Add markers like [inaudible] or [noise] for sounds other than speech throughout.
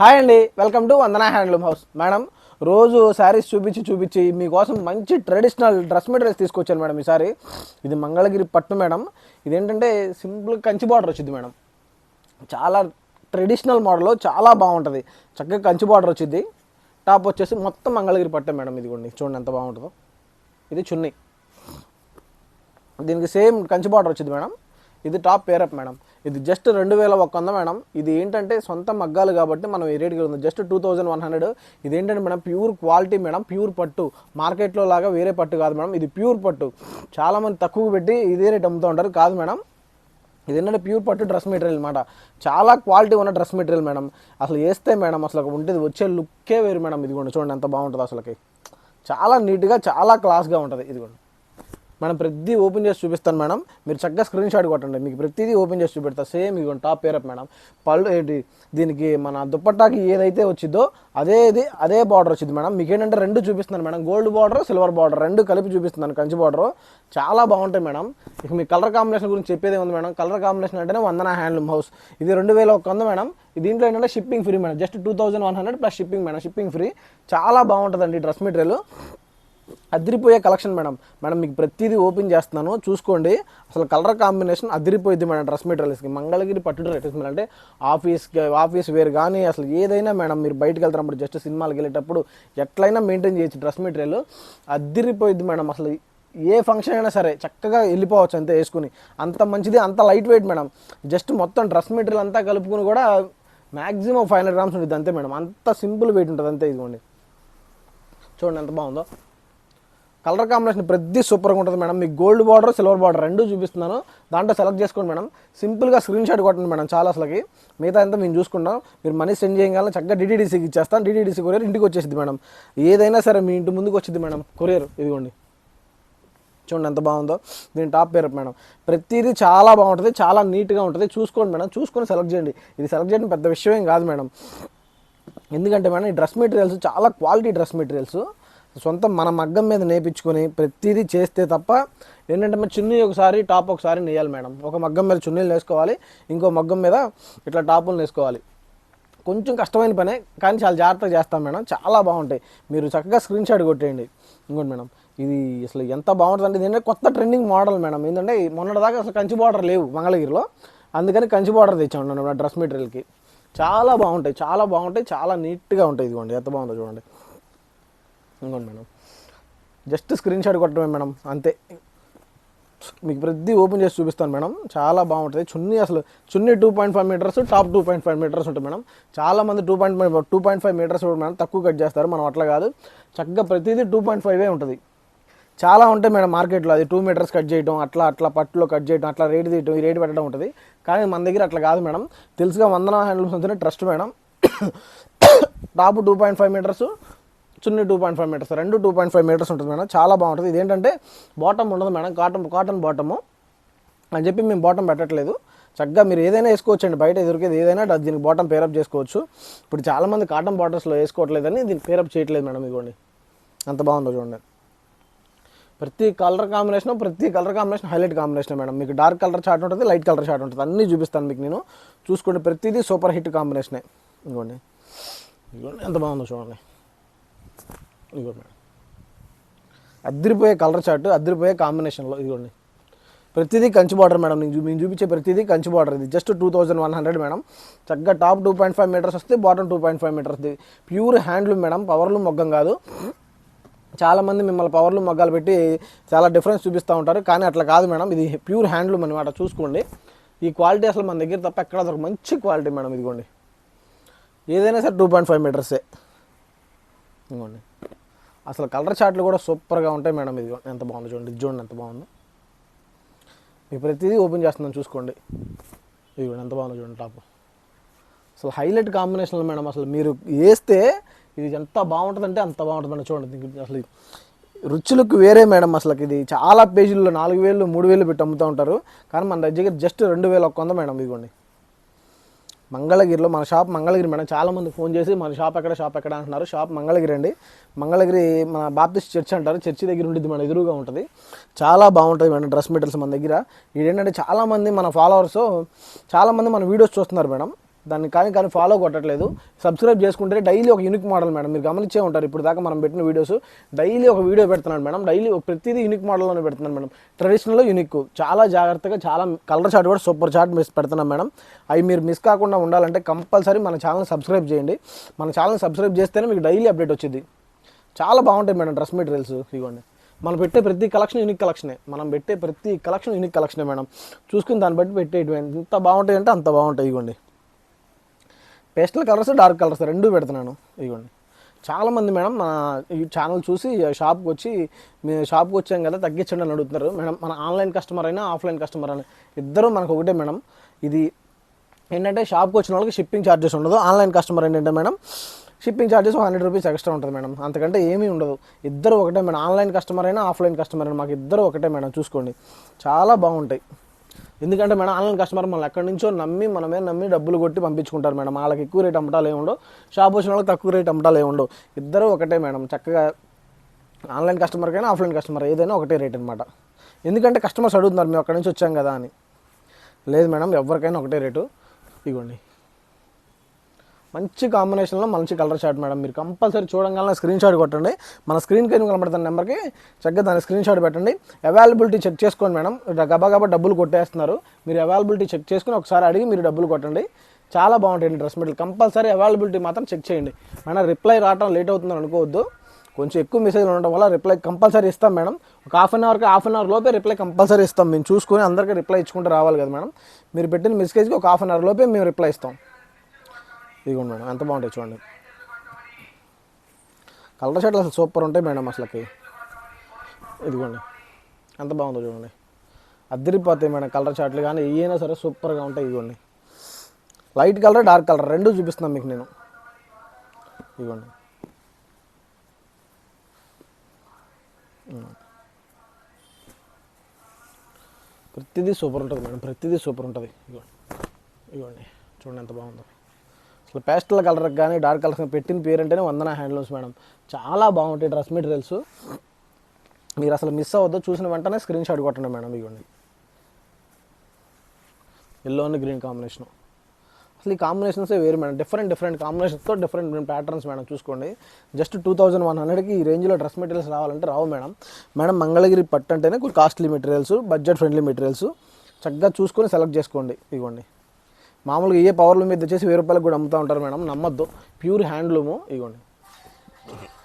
Hi అండి welcome to Vandana handloom house. Madam రోజు saris చూపించి చూపించి మీకోసం మంచి ట్రెడిషనల్ డ్రెస్ మెటీరియల్స్ తీసుకొచ్చాను మేడం ఈసారి ఇది మంగళగిరి పట్టు మేడం. ఇదేంటంటే సింపుల్ కంచి బార్డర్ వచ్చింది మేడం. చాలా ట్రెడిషనల్ మోడల్ చాలా బాగుంటుంది. చక్కగా కంచి బార్డర్ వచ్చింది. టాప్ వచ్చేసి మొత్తం మంగళగిరి పట్టే మేడం ఇదిగోండి. చూడండి ఎంత బాగుంటుందో. ఇది చున్నీ. దీనికి సేమ్ కంచి బార్డర్ వచ్చింది మేడం. ఇది టాప్ పేరప్ మేడం. ఇది జస్ట్ రెండు వేల ఒక్క వంద మేడం. ఇది ఏంటంటే సొంత మగ్గాలు కాబట్టి మనం ఈ రేట్కి ఉంది just two thousand one hundred. ఇది ఏంటంటే madam pure quality madam pure పట్టు. మార్కెట్లో లాగా వేరే పట్టు కాదు మేడం. ఇది ప్యూర్ పట్టు. చాలామంది తక్కువ పెట్టి ఇదే రేట్ అమ్ముతూ ఉంటారు. కాదు మేడం. ఇది ఏంటంటే ప్యూర్ పట్టు డ్రెస్ మెటీరియల్ అనమాట చాలా క్వాలిటీ ఉన్న డ్రెస్ మెటీరియల్ మేడం. అసలు వేస్తే మేడం అసలు ఉంటుంది. వచ్చే లుక్కే వేరు మేడం. ఇదిగోండి చూడండి ఎంత బాగుంటుంది అసలుకి. చాలా నీట్గా చాలా క్లాస్గా ఉంటుంది. ఇదిగోండి. మనం ప్రతి ఓపెన్ చేసి చూపిస్తాను మేడం. మీరు చక్కగా స్క్రీన్ షాట్ కొట్టండి. మీకు ప్రతిదీ ఓపెన్ చేసి చూపెడతా. సేమ్ ఇవ్వండి టాప్ పేరప్ మేడం. పళ్ళు ఏంటి దీనికి మన దుప్పట్టాకి ఏదైతే వచ్చిందో అదే ఇది అదే బార్డర్ వచ్చింది మేడం. మీకు ఏంటంటే రెండు చూపిస్తున్నాను madam. Gold border silver border రెండు కలిపి చూపిస్తున్నాను కంచి బార్డర్ చాలా బాగుంటాయి మేడం. ఇక మీ కలర్ కాంబినేషన్ గురించి చెప్పేదే ఉంది మేడం? కలర్ కాంబినేషన్ అంటేనే వందన హ్యాండ్లూమ్ హౌస్ ఇది రెండు వేల ఒక వంద మేడం. దీంట్లో ఏంటంటే shipping free madam. Just two thousand one hundred plus shipping madam. Shipping free చాలా బాగుంటుందండి డ్రెస్ మెటీరియల్. అదిరిపోయే కలెక్షన్ మేడం. మేడం మీకు ప్రతిదీ ఓపెన్ చేస్తున్నాను. చూసుకోండి. అసలు కలర్ కాంబినేషన్ అదిరిపోయింది మేడం డ్రెస్ మెటీరియల్స్కి. మంగళగిరి పట్టు డ్రెస్ అంటే ఆఫీస్ ఆఫీస్ వేర్ కానీ అసలు ఏదైనా మేడం మీరు బయటకు వెళ్తున్నప్పుడు జస్ట్ సినిమాలకు వెళ్ళేటప్పుడు ఎట్లయినా మెయింటైన్ చేయొచ్చు డ్రెస్ మెటీరియల్. అదిరిపోయింది మేడం అసలు. ఏ ఫంక్షన్ అయినా సరే చక్కగా వెళ్ళిపోవచ్చు అంతే వేసుకుని. అంత మంచిది అంత లైట్ వెయిట్ మేడం. జస్ట్ మొత్తం డ్రెస్ మెటీరియల్ అంతా కలుపుకుని కూడా మ్యాక్సిమం ఫైవ్ హండ్రెడ్ గ్రామ్స్ ఉంటుంది అంతే మేడం. అంత సింపుల్ వెయిట్ ఉంటుంది అంతే ఇదిగోండి. చూడండి ఎంత బాగుందో. కలర్ కాంబినేషన్ ప్రతి సూపర్గా ఉంటుంది మేడం. మీకు గోల్డ్ బార్డర్ సిల్వర్ బార్డర్ రెండు చూపిస్తున్నాను. దాంట్లో సెలెక్ట్ చేసుకోండి మేడం. సింపుల్గా స్క్రీన్ షాట్ కొట్టండి మేడం చాలా అసలుకి. మిగతా అంతా మేము చూసుకుంటాం. మీరు మనీ సెండ్ చేయగలని చక్కగా డిటీడీసీకి ఇచ్చేస్తాం డిటీడీసీ కొరియర్ ఇంటికి వచ్చేసింది మేడం. ఏదైనా సరే మీ ఇంటి ముందుకు వచ్చింది మేడం కొరియర్. ఇదిగోండి. చూడండి ఎంత బాగుందో. దీని టాప్ పేరు మేడం. ప్రతిదీ చాలా బాగుంటుంది. చాలా నీట్గా ఉంటుంది. చూసుకోండి మేడం. చూసుకొని సెలెక్ట్ చేయండి. ఇది సెలెక్ట్ చేయడం పెద్ద విషయం ఏం కాదు మేడం. ఎందుకంటే మేడం ఈ డ్రెస్ మెటీరియల్స్ చాలా క్వాలిటీ డ్రెస్ మెటీరియల్స్. సొంతం మన మగ్గం మీద నేపించుకొని ప్రతిదీ చేస్తే తప్ప ఏంటంటే మరి చున్నీ ఒకసారి టాప్ ఒకసారి నేయాలి మేడం. ఒక మగ్గం మీద చున్నీలు వేసుకోవాలి ఇంకో మగ్గం మీద ఇట్లా టాపులు వేసుకోవాలి కొంచెం కష్టమైన పనే కానీ చాలా జాగ్రత్తగా చేస్తాం మేడం. చాలా బాగుంటాయి. మీరు చక్కగా స్క్రీన్ షాట్ కొట్టేయండి. ఇంకోటి మేడం ఇది అసలు ఎంత బాగుంటుంది అంటే ఏంటంటే కొత్త ట్రెండింగ్ మోడల్ మేడం. ఏంటంటే మొన్నటిదాకా అసలు కంచి బార్డర్ లేవు మంగళగిరిలో. అందుకని కంచి బార్డర్ తెచ్చాం మేడం డ్రెస్ మెటీరియల్కి. చాలా బాగుంటాయి చాలా బాగుంటాయి చాలా నీట్గా ఉంటాయి ఇదిగోండి. ఎంత బాగుందో చూడండి. ఇంకోండి మేడం. జస్ట్ స్క్రీన్ షాట్ కొట్టడమే మేడం అంతే. మీకు ప్రతి ఓపెన్ చేసి చూపిస్తాను మేడం. చాలా బాగుంటుంది. చున్నీ అసలు చున్నీ two point five metres top two point five metres ఉంటుంది మేడం. చాలా మంది two point five two point five metres కూడా మేడం తక్కువ కట్ చేస్తారు. మనం అట్లా కాదు. చక్కగా ప్రతిదీ టూ పాయింట్ ఫైవే ఉంటుంది. చాలా ఉంటాయి మేడం మార్కెట్లో. అది టూ మీటర్స్ కట్ చేయడం అట్లా అట్లా పట్టులో కట్ చేయడం అట్లా రేట్ తీయడం రేట్ పెట్టడం ఉంటుంది. కానీ మన దగ్గర అట్లా కాదు మేడం. తెలుసుగా వందన హ్యాండ్లూమ్స్ అంటేనే trust madam. [coughs] Top two point five metres చున్నీ టూ పాయింట్ ఫైవ్ మీటర్స్ రెండు టూ పాయింట్ ఫైవ్ మీటర్స్ ఉంటుంది మేడం. చాలా బాగుంటుంది. ఇదేంటంటే బాటమ్ ఉండదు మేడం. కాటన్ కాటన్ బాటము అని చెప్పి మేము బాటమ్ పెట్టట్లేదు. చక్కగా మీరు ఏదైనా వేసుకోవచ్చండి. బయట దొరికేది ఏదైనా దీనికి బాటమ్ పేరప్ చేసుకోవచ్చు. ఇప్పుడు చాలామంది కాటన్ బాటర్స్లో వేసుకోవట్లేదని దీనికి పేరప్ చేయట్లేదు మేడం ఇదిగోండి అంత బాగుందో చూడండి. ప్రతి కలర్ కాంబినేషన్ ప్రతి colour combination highlight combination madam. మీకు డార్క్ కలర్ చార్ట్ ఉంటుంది లైట్ కలర్ చార్ట్ ఉంటుంది. అన్నీ చూపిస్తాను మీకు నేను. చూసుకోండి ప్రతిదీ సూపర్ హిట్ కాంబినేషనే ఇదిగోండి ఇదిగోండి ఎంత బాగుందో చూడండి. ఇదిగోండి మేడం. అద్దరిపోయే కలర్ చార్ట్ అద్దరిపోయే కాంబినేషన్లో ఇదిగోండి. ప్రతిదీ కంచి బార్డర్ మేడం నేను మేము చూపించే ప్రతిదీ కంచి బార్డర్ ఇది. Just two thousand one hundred madam. చక్కగా top two point five metres వస్తే bottom two point five metres. Pure handloom madam powerloom మొగ్గం కాదు. చాలామంది మిమ్మల్ని పవర్లు మగ్గాలు పెట్టి చాలా డిఫరెన్స్ చూపిస్తూ ఉంటారు. కానీ అట్లా కాదు మేడం ఇది ప్యూర్ హ్యాండ్లూమ్ అనమాట చూసుకోండి. ఈ క్వాలిటీ అసలు మన దగ్గర తప్ప ఎక్కడ దొరక మంచి క్వాలిటీ మేడం ఇదిగోండి. ఏదైనా సరే టూ పాయింట్ ఫైవ్ మీటర్సే. ఇదిగోండి. అసలు కలర్ చార్ట్లు కూడా సూపర్గా ఉంటాయి మేడం. ఇది ఎంత బాగుందో చూడండి ఇది చూడండి ఎంత బాగుందో. మీ ప్రతిదీ ఓపెన్ చేస్తున్నాను చూసుకోండి. ఇదిగోండి ఎంత బాగుందో చూడండి టాప్. అసలు హైలైట్ కాంబినేషన్లో మేడం అసలు మీరు వేస్తే ఇది ఎంత బాగుంటుందంటే అంత బాగుంటుంది మేడం చూడండి. అసలు రుచులకు వేరే మేడం అసలు ఇది. చాలా పేజీల్లో నాలుగు వేలు మూడు వేలు పెట్టి అమ్ముతూ ఉంటారు. కానీ మన దగ్గర జస్ట్ రెండు వేల ఒక్క వంద మేడం ఇదిగోండి. మంగళగిరిలో మన షాప్ మంగళగిరి మేడం చాలామంది ఫోన్ చేసి మన షాప్ ఎక్కడ షాప్ ఎక్కడ అంటున్నారు. షాప్ మంగళగిరి అండి. మంగళగిరి మన బాప్టిస్ట్ చర్చ్ అంటారు. చర్చి దగ్గర ఉంటుంది మన ఎదురుగా ఉంటుంది. చాలా బాగుంటుంది మేడం డ్రెస్ మెటీరియల్స్ మన దగ్గర. ఏంటంటే చాలామంది మన ఫాలోవర్స్ చాలామంది మన వీడియోస్ చూస్తున్నారు మేడం. దాన్ని కానీ కానీ ఫాలో కొట్టట్లేదు. సబ్స్క్రైబ్ చేసుకుంటే డైలీ ఒక యూనిక్ మోడల్ మేడం. మీరు గమనించే ఉంటారు. ఇప్పుడు దాకా మనం పెట్టిన వీడియోస్ డైలీ ఒక వీడియో పెడుతున్నాను మేడం. డైలీ ప్రతిదీ యూనిక్ మోడల్లోనే పెడుతున్నాను మేడం. ట్రెడిషనల్ యూనిక్ చాలా జాగ్రత్తగా చాలా కలర్ చార్ట్ కూడా సూపర్ చార్ట్ మిస్ పెడుతున్నాం మేడం. అవి మీరు మిస్ కాకుండా ఉండాలంటే కంపల్సరీ మన ఛానల్ సబ్స్క్రైబ్ చేయండి. మన ఛానల్ సబ్స్క్రైబ్ చేస్తేనే మీకు డైలీ అప్డేట్ వచ్చింది. చాలా బాగుంటాయి మేడం డ్రెస్ మెటీరియల్స్ ఇవ్వండి మనం పెట్టే ప్రతి కలెక్షన్ యూనిక్ కలెక్షనే మనం పెట్టే ప్రతి కలెక్షన్ యూనిక్ కలెక్షనే మేడం. చూసుకుని దాన్ని బట్టి పెట్టేటువంటి ఎంత బాగుంటాయి అంటే అంత బాగుంటాయి ఇవ్వండి పేస్టల్ కలర్స్ డార్క్ కలర్స్ రెండు పెడుతున్నాను. ఇదిగోండి. చాలామంది మేడం మన ఈ ఛానల్ చూసి షాప్కి వచ్చి మీ షాప్కి వచ్చాం కదా తగ్గించండి అని అడుగుతున్నారు. మేడం మన ఆన్లైన్ కస్టమర్ అయినా ఆఫ్లైన్ కస్టమర్ అయినా ఇద్దరు మనకు ఒకటే మేడం. ఇది ఏంటంటే షాప్కి వచ్చిన వాళ్ళకి షిప్పింగ్ ఛార్జెస్ ఉండదు. ఆన్లైన్ కస్టమర్ ఏంటంటే madam shipping charges hundred rupees extra ఉంటుంది మేడం. అంతకంటే ఏమీ ఉండదు. ఇద్దరు ఒకటే మేడం. ఆన్లైన్ కస్టమర్ అయినా ఆఫ్లైన్ కస్టమర్ అయినా మాకు ఇద్దరు ఒకటే మేడం. చూసుకోండి. చాలా బాగుంటాయి. ఎందుకంటే మేడం ఆన్లైన్ కస్టమర్ మనం ఎక్కడి నుంచో నమ్మి మనమే నమ్మి డబ్బులు కొట్టి పంపించుకుంటారు మేడం. వాళ్ళకి ఎక్కువ రేట్ అమ్మటాలు ఏముండవు షాప్ వచ్చిన వాళ్ళకి తక్కువ రేట్ అమ్మటాలు ఏముండవు ఇద్దరు ఒకటే మేడం. చక్కగా ఆన్లైన్ కస్టమర్కైనా ఆఫ్లైన్ కస్టమర్ ఏదైనా ఒకటే రేట్ అనమాట ఎందుకంటే కస్టమర్స్ అడుగుతున్నారు మేము అక్కడి నుంచి వచ్చాం కదా అని. లేదు మేడం ఎవరికైనా ఒకటే రేటు. ఇవ్వండి మంచి కాంబినేషన్లో మంచి కలర్ షాట్ మేడం. మీరు కంపల్సరీ చూడగానే స్క్రీన్ షాట్ కొట్టండి. మన స్క్రీన్ పైన కనబడుతున్న నెంబర్కి చక్కగా దాని స్క్రీన్ షాట్ పెట్టండి. అవైలబిలిటీ చెక్ చేసుకోండి మేడం. గబా గబా డబ్బులు కొట్టేస్తున్నారు. మీరు అవైలబిలిటీ చెక్ చేసుకుని ఒకసారి అడిగి మీరు డబ్బులు కొట్టండి. చాలా బాగుంటాయండి డ్రెస్ మెటీరియల్. కంపల్సరీ అవైలబిలిటీ మాత్రం చెక్ చేయండి. మేడం రిప్లై రావడం లేట్ అవుతుందని అనుకోవద్దు. కొంచెం ఎక్కువ మెసేజ్లు ఉండడం వల్ల రిప్లై కంపల్సరీ ఇస్తాం మేడం. ఒక హాఫ్ అన్ అవర్కి హాఫ్ అన్ అవర్ లోపే రిప్లై కంపల్సరీ ఇస్తాం. మేము చూసుకొని అందరికీ రిప్లై ఇచ్చుకుంటూ రావాలి కదా మేడం. మీరు పెట్టిన మెసేజ్కి ఒక హాఫ్ అన్ అవర్ లోపే మేము రిప్లై ఇస్తాం. ఇదిగోండి మేడం ఎంత బాగుంటాయి చూడండి. కలర్ షర్ట్లు అసలు సూపర్ ఉంటాయి మేడం అసలుకి. ఇదిగోండి ఎంత బాగుందో చూడండి. అద్దరిపోతాయి మేడం కలర్ షర్ట్లు కానీ ఏమైనా సరే సూపర్గా ఉంటాయి ఇదిగోండి లైట్ కలర్ డార్క్ కలర్ రెండు చూపిస్తున్నాను మీకు నేను. ఇదిగోండి ప్రతిదీ సూపర్ ఉంటుంది మేడం ప్రతిదీ సూపర్ ఉంటుంది. ఇదిగోండి ఇదిగోండి చూడండి ఎంత బాగుందో. అసలు పేస్టల్ కలర్ కానీ డార్క్ కలర్స్ పెట్టిన పేరు అంటేనే వందన హ్యాండ్లూమ్స్ మేడం చాలా బాగుంటాయి డ్రెస్ మెటీరియల్స్. మీరు అసలు మిస్ అవ్వద్దు. చూసిన వెంటనే స్క్రీన్ షాట్ కొట్టండి మేడం ఇవ్వండి. ఎల్లో అండ్ గ్రీన్ కాంబినేషన్ అసలు ఈ కాంబినేషన్సే వేరు మేడం డిఫరెంట్ డిఫరెంట్ కాంబినేషన్స్తో డిఫరెంట్ డిఫరెంట్ ప్యాటర్న్స్ మేడం చూసుకోండి. జస్ట్ టూ థౌజండ్ వన్ హండ్రెడ్కి ఈ రేంజ్లో డ్రెస్ మెటీరియల్స్ రావాలంటే రావు మేడం మేడం మంగళగిరి పట్టు అంటేనే కొంచెం costly materials budget friendly materials చక్కగా చూసుకొని సెలెక్ట్ చేసుకోండి ఇవ్వండి. మామూలుగా ఏ పవర్ల మీద వచ్చేసి వెయ్యి రూపాయలకు కూడా అమ్ముతూ ఉంటారు మేడం. నమ్మద్దు. ప్యూర్ హ్యాండ్లూము ఇగోండి.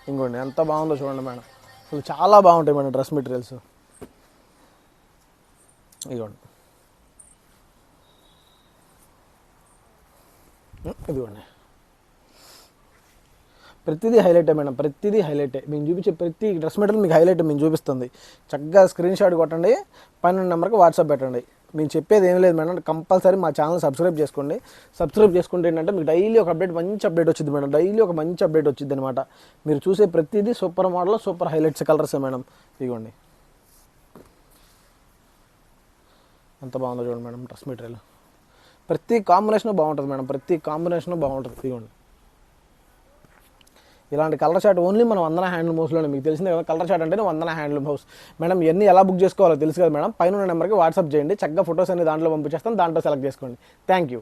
ఇంకోండి ఎంత బాగుందో చూడండి మేడం. అసలు చాలా బాగుంటాయి మేడం డ్రెస్ మెటీరియల్స్ ఇదిగోండి ఇదిగోండి. ప్రతిదీ హైలైటే మేడం. ప్రతిదీ హైలైటే మేము చూపించే ప్రతి డ్రెస్ మెటీరియల్ మీకు హైలైట్ మేము చూపిస్తుంది. చక్కగా స్క్రీన్ షాట్ కొట్టండి పైన నెంబర్కి వాట్సాప్ పెట్టండి. మేము చెప్పేది ఏం లేదు మేడం. కంపల్సరీ మా ఛానల్ సబ్స్క్రైబ్ చేసుకోండి. సబ్స్క్రైబ్ చేసుకుంటే ఏంటంటే మీకు డైలీ ఒక అప్డేట్ మంచి అప్డేట్ వచ్చింది మేడం. డైలీ ఒక మంచి అప్డేట్ వచ్చింది అనమాట మీరు చూసే ప్రతిదీ సూపర్ మోడల్ సూపర్ హైలైట్స్ కలర్సే మేడం. ఇదిగోండి. ఎంత బాగుందో చూడండి మేడం డ్రెస్ మెటీరియల్. ప్రతి కాంబినేషన్ బాగుంటుంది మేడం. ప్రతి కాంబినేషన్ బాగుంటుంది. ఇదిగోండి. ఇలాంటి కలర్ షాట్ ఓన్లీ మనం వందన హ్యాండ్లూమ్ హౌస్లోనే మీకు తెలిసిందే కదా కలర్ షాట్ అంటే వందన హ్యాండ్లూమ్ హౌస్ మేడం ఇవన్నీ ఎలా బుక్ చేసుకోవాలో తెలుసు కదా మేడం. పైన నెంబర్కి వాట్సాప్ చేయండి. చక్కగా ఫొటోస్ అన్ని దాంట్లో పంపించేస్తాం దాంట్లో సెలెక్ట్ చేసుకోండి. Thank you.